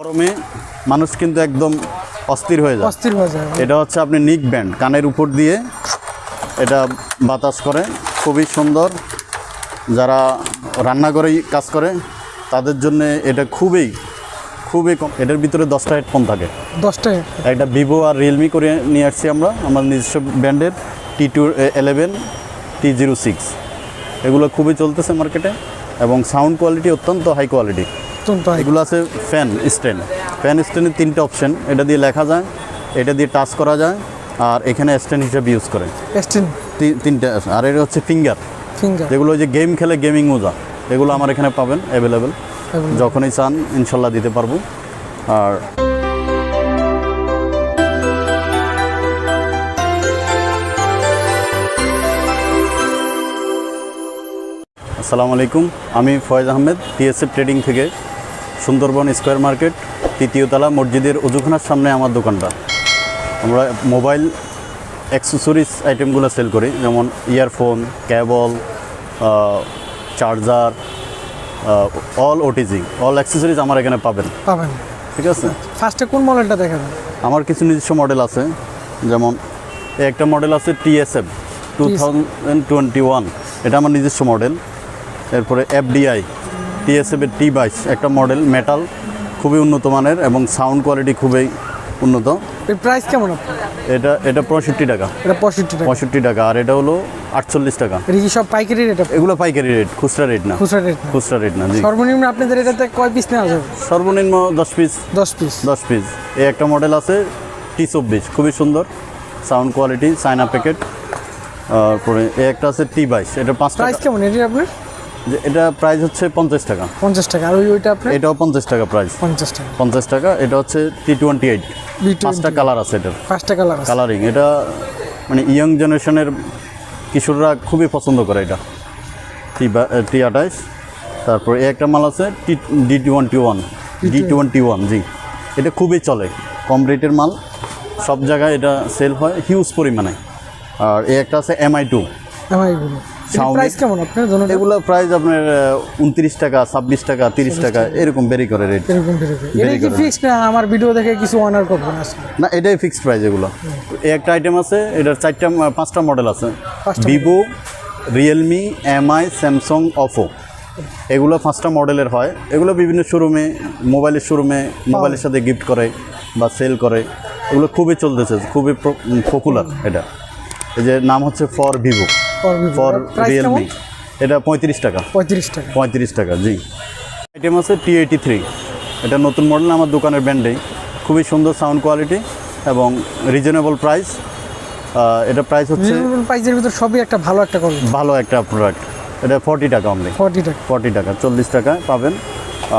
গরমে মানুষ কিন্তু একদম অস্থির হয়ে যায়। অস্থির হয়ে যায়। এটা হচ্ছে আপনি নিক ব্যান্ড কানের উপর দিয়ে এটা বাতাস করে। খুবই সুন্দর। যারা রান্নাঘরেই কাজ করে তাদের জন্য এটা খুবই খুবই কম এটার ভিতরে দশটা হেডফোন থাকে। দশটায় একটা ভিভো আর রিয়েলমি করে নিয়ে আসছি আমরা আমার নিজস্ব ব্র্যান্ডের T two eleven T zero six. এগুলো খুবই চলতেছে মার্কেটে এবং সাউন্ড কোয়ালিটি অত্যন্ত হাই কোয়ালিটি অত্যন্ত এগুলো আছে ফ্যান স্ট্যান্ড ফ্যান স্ট্যান্ডের তিনটে অপশন এটা দিয়ে লেখা যায় এটা দিয়ে টাচ করা যায় আর এখানে স্ট্যান্ড হিসেবে ইউজ করে। এসটিন তিনটে আর এটা হচ্ছে ফিঙ্গার ফিঙ্গার যেগুলো যে গেম খেলে গেমিং মোজা। এগুলো আমার এখানে পাবেন অ্যাভেলেবেল যখনই চান ইনশাল্লাহ দিতে পারব। আর আসসালামু আলাইকুম। আমি ফয়েজ আহমেদ টিএসএফ ট্রেডিং থেকে। সুন্দরবন স্কোয়ার মার্কেট তৃতীয় তৃতীয়তলা মসজিদের অজুখানার সামনে আমার দোকানটা। আমরা মোবাইল অ্যাক্সেসরিজ আইটেমগুলো সেল করি যেমন earphone cable charger all OTG all accessories আমার এখানে পাবেন। পাবেন। ঠিক আছে? ফার্স্টে কোন মডেলটা দেখাবেন? আমার কিছু নিজস্ব মডেল আছে যেমন একটা মডেল আছে TSF two thousand twenty one এটা আমার নিজস্ব মডেল। এরপরে এফডিআই টিএসএফ এর টি বাইশ একটা মডেল মেটাল খুবই উন্নত মানের এবং সাউন্ড কোয়ালিটি খুবই উন্নত। এর প্রাইস কেমন এটা এটা পঁয়ষট্টি টাকা। এটা পঁয়ষট্টি টাকা। পঁয়ষট্টি টাকা আর এটা হলো আটচল্লিশ টাকা। এটা কি সব পাইকারি রেট এগুলো পাইকারি রেট খুচরা রেট না। খুচরা রেট না। খুচরা রেট না জি। সর্বনিম্ন আপনাদের এটাতে কয় পিস নেওয়া যাবে? সর্বনিম্ন দশ পিস দশ পিস দশ পিস এই একটা মডেল আছে টি চব্বিশ খুবই সুন্দর। সাউন্ড কোয়ালিটি চায়না প্যাকেট তারপরে এই একটা আছে টি বাইশ এটা পাঁচ প্রাইস কেমন? এটি আপনার? এটা প্রাইস হচ্ছে পঞ্চাশ টাকা। পঞ্চাশ টাকা। আর ওই ওইটা আপনার? এটাও পঞ্চাশ টাকা প্রাইস পঞ্চাশ টাকা। পঞ্চাশ টাকা এটা হচ্ছে টি টোয়েন্টি এইট পাঁচটা কালার আছে এটার। পাঁচটা কালার কালারিং এটা মানে ইয়ং জেনারেশনের কিশোররা খুবই পছন্দ করে এটা। টি টি আঠাইশ তারপর এই একটা মাল আছে T D twenty one D twenty one জি। এটা খুবই চলে কম রেটের মাল। সব জায়গায় এটা সেল হয় হিউজ পরিমাণে। আর এই একটা আছে এমআই টু Xiaomi- প্রাইস কেমন আপনার এগুলো প্রাইস আপনার উনত্রিশ টাকা ছাব্বিশ টাকা তিরিশ টাকা এরকম বেরি করে রেট এরকম. ফিক্সড না? আমার ভিডিও দেখে কিছু অনার না এটাই ফিক্সড প্রাইস এগুলো। এই একটা আইটেম আছে এটার চারটা পাঁচটা মডেল আছে। Vivo Realme Mi Samsung Oppo এগুলো পাঁচটা মডেলের হয়। এগুলো বিভিন্ন শোরুমে মোবাইলের শোরুমে মোবাইলের সাথে গিফট করে বা সেল করে। এগুলো খুবই চলতেছে খুবই পপুলার এটা। এই যে নাম হচ্ছে ফর ভিভো। ফর রিয়েলমি এটা পঁয়ত্রিশ টাকা। পঁয়ত্রিশ টাকা। পঁয়ত্রিশ টাকা জি। আইটেম আছে টি এইটি থ্রি এটা নতুন মডেল আমার দোকানের ব্র্যান্ডেই খুবই সুন্দর সাউন্ড কোয়ালিটি এবং রিজনেবল প্রাইস এটা প্রাইস হচ্ছে প্রাইসের ভিতর সবই একটা ভালো একটা ভালো একটা প্রোডাক্ট এটা ফর্টি টাকা অনলি ফর্টি টাকা। ফর্টি টাকা চল্লিশ টাকা পাবেন।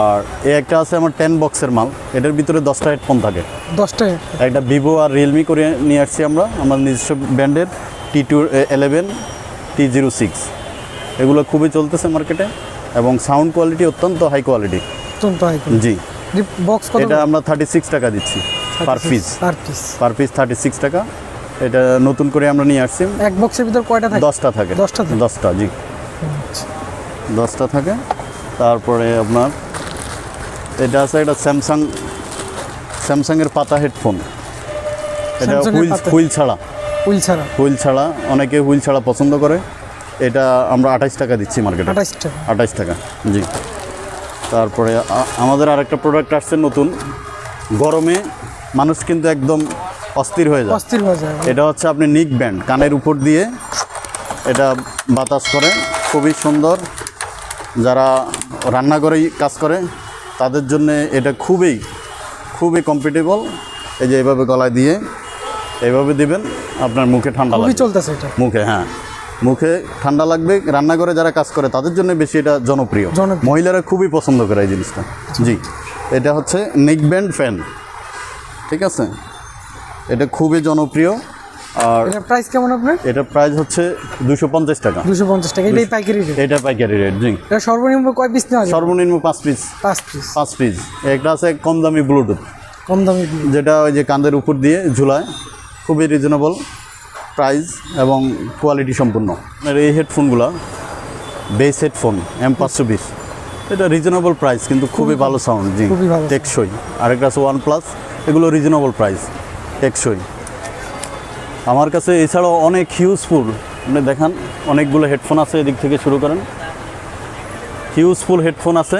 আর এ একটা আছে আমার টেন বক্সের মাল। এটার ভিতরে দশটা হেডফোন থাকে। দশটা একটা ভিভো আর রিয়েলমি করে নিয়ে আসছি আমরা। আমার নিজস্ব ব্র্যান্ডের T two eleven T zero six এগুলো খুবই চলতেছে মার্কেটে এবং সাউন্ড কোয়ালিটি অত্যন্ত হাই কোয়ালিটি অত্যন্ত হাই জি। বক্স এটা আমরা থার্টি সিক্স টাকা দিচ্ছি per piece per piece per piece thirty six টাকা। এটা নতুন করে আমরা নিয়ে আসছি। এক বক্সের ভিতর কয়টা থাকে? দশটা থাকে। দশটা দশটা জি। দশটা থাকে। তারপরে আপনার এটা আছে একটা স্যামসাং স্যামসাংয়ের পাতা হেডফোন এটা হুইল হুইল ছাড়া। উইল ছাড়া? হুইল ছাড়া অনেকে হুইল ছাড়া পছন্দ করে। এটা আমরা আঠাইশ টাকা দিচ্ছি মার্কেটে। আঠাশ টাকা? আঠাইশ টাকা জি। তারপরে আমাদের আরেকটা প্রোডাক্ট আসছে নতুন। গরমে মানুষ কিন্তু একদম অস্থির হয়ে যায়। অস্থির হয়ে যায়। এটা হচ্ছে আপনি নিক ব্যান্ড কানের উপর দিয়ে। এটা বাতাস করে খুবই সুন্দর। যারা রান্নাঘরেই কাজ করে তাদের জন্য এটা খুবই খুবই কমফর্টেবল এই যে এইভাবে গলায় দিয়ে। এইভাবে দিবেন আপনার মুখে ঠান্ডা লাগবে। চলতেছে এটা। মুখে হ্যাঁ। মুখে ঠান্ডা লাগবে রান্নাঘরে যারা কাজ করে তাদের জন্য বেশি এটা জনপ্রিয়। মহিলারা খুবই পছন্দ করে এই জিনিসটা। জি এটা হচ্ছে নেক ব্যান্ড ফ্যান। ঠিক আছে? এটা খুবই জনপ্রিয় আর এটার প্রাইস কেমন আপনার? এটা প্রাইস হচ্ছে দুশো পঞ্চাশ টাকা। দুশো পঞ্চাশ টাকা এটাই পাইকারি রেট এটা পাইকারি রেট জি। এটা সর্বনিম্ন কয় পিস নেওয়া সর্বনিম্ন পাঁচ পিস পাঁচ পিস পাঁচ পিস একটা আছে কম দামি ব্লুটুথ। কম দামি যেটা ওই যে কাঁধের উপর দিয়ে ঝুলায়। খুবই রিজনেবল প্রাইস এবং কোয়ালিটি সম্পূর্ণ। আর এই হেডফোনগুলো বেস হেডফোন এম পাঁচশো বিশ এটা রিজনেবল প্রাইস কিন্তু খুবই ভালো সাউন্ড জি। টেকসই। আরেকটা আছে ওয়ান প্লাস এগুলো রিজনেবল প্রাইস টেকসই। আমার কাছে এছাড়াও অনেক হিউজফুল আপনি দেখান অনেকগুলো হেডফোন আছে এদিক থেকে শুরু করেন। হিউজফুল হেডফোন আছে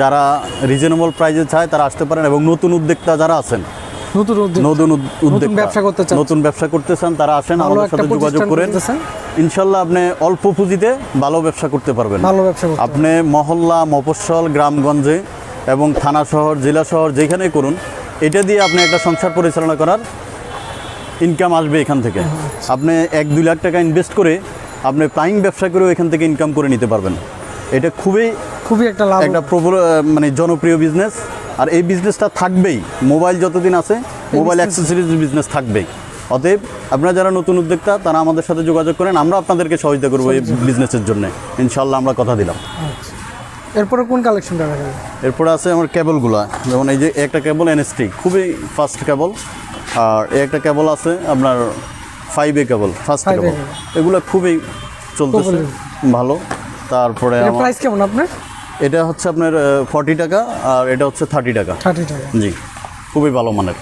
যারা রিজনেবল প্রাইসে চায় তারা আসতে পারেন এবং নতুন উদ্যোক্তা যারা আছেন নতুন উদ্যোগ নতুন ব্যবসা করতে চাচ্ছেন। নতুন ব্যবসা করতে চান তারা আসেন আমাদের সাথে যোগাযোগ করেন। ইনশাল্লাহ আপনি অল্প পুঁজিতে ভালো ব্যবসা করতে পারবেন। ভালো ব্যবসা আপনি মহল্লা মফস্বল গ্রামগঞ্জে এবং থানা শহর জেলা শহর যেখানে করুন এটা দিয়ে আপনি একটা সংসার পরিচালনা করার ইনকাম আসবে এখান থেকে। আপনি এক দুই লাখ টাকা ইনভেস্ট করে আপনি প্লাইং ব্যবসা করেও এখান থেকে ইনকাম করে নিতে পারবেন। এটা খুবই খুবই একটা লাভ। একটা প্রবল মানে জনপ্রিয় বিজনেস আর এই বিজনেসটা থাকবেই। মোবাইল যতদিন আছে মোবাইল অ্যাক্সেসরিজ বিজনেস থাকবেই। অতএব আপনারা যারা নতুন উদ্যোক্তা তারা আমাদের সাথে যোগাযোগ করেন। আমরা আপনাদেরকে সহযোগিতা করব এই বিজনেসের জন্য। ইনশাল্লাহ আমরা কথা দিলাম। আচ্ছা। এরপরে কোন কালেকশনটা এরপরে আছে আমার কেবলগুলো যেমন এই যে একটা কেবল এনএসটি খুবই ফাস্ট কেবল আর এই একটা কেবল আছে আপনার ফাইভ এ কেবল ফার্স্ট কেবল এগুলো খুবই চলতেছে। ভালো। তারপরে প্রাইস কেমন আপনার? এটা হচ্ছে আপনার ফর্টি টাকা আর এটা হচ্ছে থার্টি টাকা। থার্টি টাকা। জি খুবই ভালো মানের।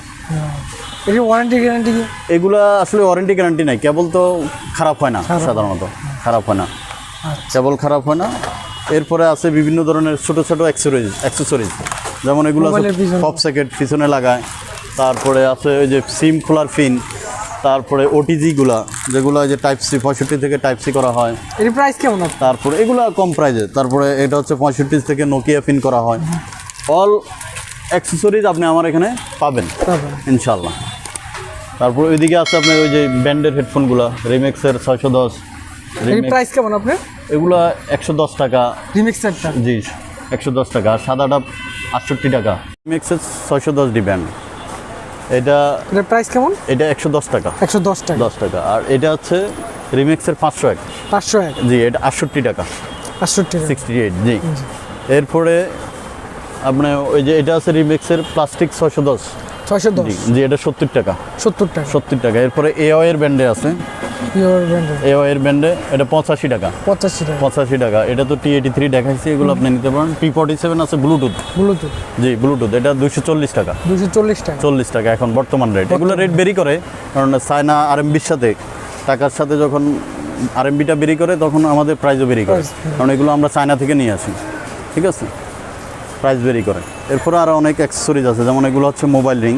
এর ওয়ারেন্টি গ্যারান্টি এগুলা আসলে ওয়ারেন্টি গ্যারান্টি নাই কেবল তো খারাপ হয় না সাধারণত খারাপ হয় না। আচ্ছা। কেবল খারাপ হয় না। এরপরে আছে বিভিন্ন ধরনের ছোট ছোট অ্যাক্সেসরিজ অ্যাক্সেসরিজ যেমন এগুলো পিছনে। পপ স্যাকেট পিছনে লাগায়। তারপরে আছে ওই যে সিম খোলার পিন তারপরে ওটিজিগুলা যেগুলো যে টাইপ সি পঁয়ষট্টি থেকে টাইপ সি করা হয়। এর প্রাইস কেমন তারপরে এগুলো কম প্রাইজে তারপরে এটা হচ্ছে পঁয়ষট্টি থেকে নোকিয়া পিন করা হয়। অল অ্যাক্সেসরিজ আপনি আমার এখানে পাবেন। ইনশাল্লাহ তারপর ওইদিকে আছে আপনার ওই যে ব্যান্ডের হেডফোনগুলো রিমেক্সের ছয়শো দশ। প্রাইস কেমন আপনার? এগুলো একশো দশ টাকা। রিমিক্স সেটটা জি একশো দশ টাকা। আর সাদাটা আটষট্টি টাকা। রিমেক্সের ছয়শো দশ ডি ব্যান্ড এটা এটা প্রাইস কেমন? এটা একশো দশ টাকা। একশো দশ টাকা। দশ টাকা। আর এটা হচ্ছে রিমেক্সের পাঁচশো এক পাঁচশো এক। জি এটা আটষট্টি টাকা। আটষট্টি টাকা। সিক্সটি এইট জি। এরপরে আপনার ওই যে এটা আছে রিমেক্সের প্লাস্টিক ছয়শো দশ। ছয়শো দশ। জি জি এটা সত্তর টাকা। সত্তর টাকা। সত্তর টাকা। এরপরে এর ব্যান্ডে আছে। এর। ব্যান্ডে এটা পঁচাশি টাকা। পঁচাশি টাকা। পঁচাশি টাকা। এটা তো টি এইটি থ্রি দেখাইছি এগুলো আপনি নিতে পারেন। ফর্টি সেভেন আছে ব্লুটুথ ব্লুটুথ জি ব্লুটুথ এটা দুশো চল্লিশ টাকা। দুশো চল্লিশ টাকা। চল্লিশ টাকা এখন বর্তমান রেট এগুলো রেট বেরি করে কারণ চায়না আরএমবির সাথে টাকার সাথে যখন আরএমবিটা বেরি করে তখন আমাদের প্রাইসও বেরি করে। কারণ এগুলো আমরা চায়না থেকে নিয়ে আসি। ঠিক আছে? প্রাইস বেরি করে। এরপরে আরও অনেক অ্যাক্সেসরিজ আছে। যেমন এগুলো হচ্ছে মোবাইল রিং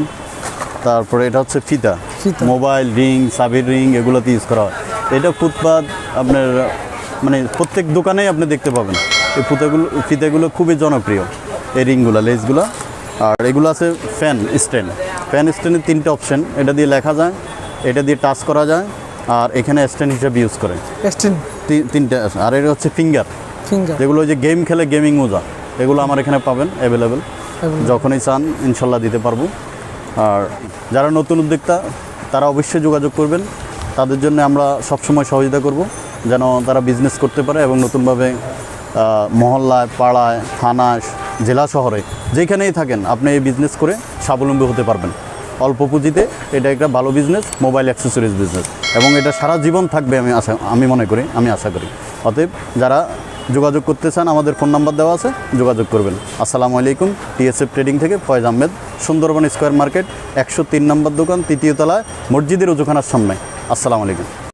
তারপরে এটা হচ্ছে ফিতা। মোবাইল রিং সাবির রিং এগুলোতে ইউজ করা হয়। এটা ফুটপাত আপনার মানে প্রত্যেক দোকানেই আপনি দেখতে পাবেন। এই ফুতাগুলো ফিতাগুলো খুবই জনপ্রিয় এই রিংগুলো লেসগুলো। আর এগুলো আছে ফ্যান স্ট্যান্ড ফ্যান স্ট্যান্ডের তিনটে অপশন এটা দিয়ে লেখা যায় এটা দিয়ে টাচ করা যায় আর এখানে স্ট্যান্ড হিসাবে ইউজ করে। তিনটে আর এটা হচ্ছে ফিঙ্গার ফিঙ্গার যেগুলো ওই যে গেম খেলে গেমিং মোজা। এগুলো আমার এখানে পাবেন অ্যাভেলেবেল যখনই চান ইনশাল্লাহ দিতে পারব। আর যারা নতুন উদ্যোক্তা, তারা অবশ্যই যোগাযোগ করবেন। তাদের জন্য আমরা সবসময় সহযোগিতা করব, যেন তারা বিজনেস করতে পারে এবং নতুনভাবে মহল্লায়, পাড়ায়, থানায়, জেলা শহরে, যেখানেই থাকেন, আপনি এই বিজনেস করে স্বাবলম্বী হতে পারবেন। অল্প পুঁজিতে এটা একটা ভালো বিজনেস মোবাইল অ্যাক্সেসরিজ বিজনেস এবং এটা সারা জীবন থাকবে আমি আশা, আমি মনে করি, আমি আশা করি। অতএব যারা যোগাযোগ করতে চান, আমাদের ফোন নাম্বার দেওয়া আছে, যোগাযোগ করবেন। আসসালামু আলাইকুম, টিএসএফ ট্রেডিং থেকে ফয়েজ আহমেদ, সুন্দরবন স্কোয়ার মার্কেট, একশো তিন নম্বর দোকান, তৃতীয় তলায়, মসজিদের উজুখানার সামনে। আসসালামু আলাইকুম।